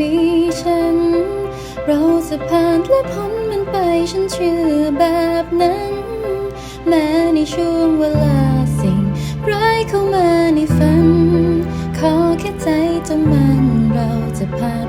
มีฉัน เราจะผ่านและพ้นมันไปฉันเชื่อแบบนั้น แม้ในช่วงเวลาสิ่งร้ายเข้ามาในฝัน ขอแค่ใจจงมันเราจะผ่าน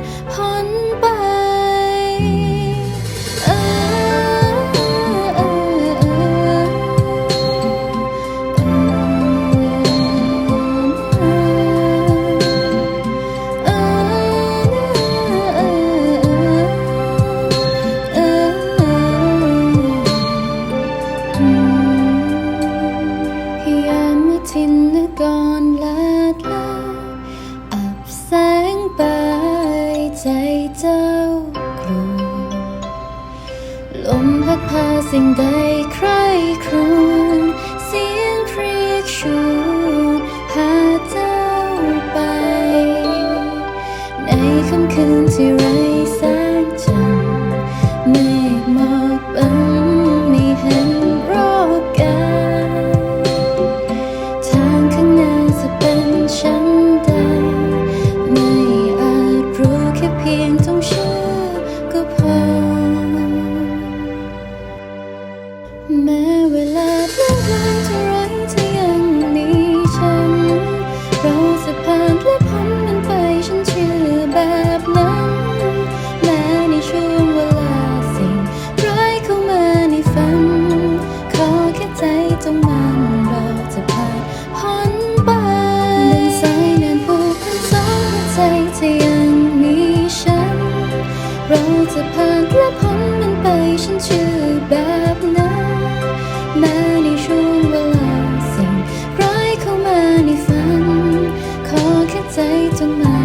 ทินนก่อนลาดลาอับแสงไปใจเจ้ากลัวลมพัดพาสิ่งใดใครครู ราจะผ่านและพ้นมันไปฉันเชื่อแบบนั้นแม้ในช่วงเวลาสิ่งร้ายเข้ามาในฝัน ขอแค่ใจจงมา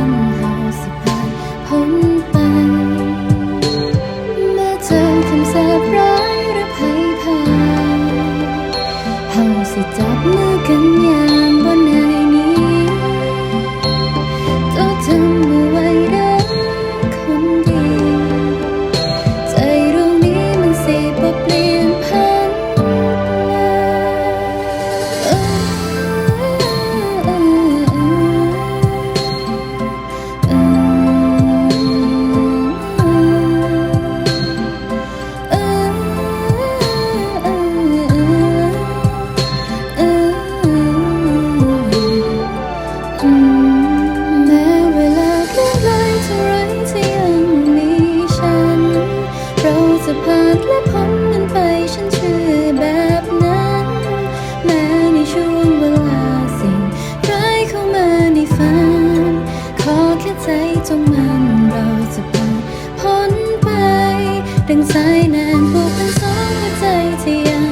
จะผ่านและพ้นมันไปฉันเชื่อแบบนั้น แม้ในช่วงเวลาสิ่งร้ายเข้ามาในฝัน ขอแค่ใจจงมันเราจะผ่านพ้นไป ดังสายนางผูกพันสองหัวใจที่ยัง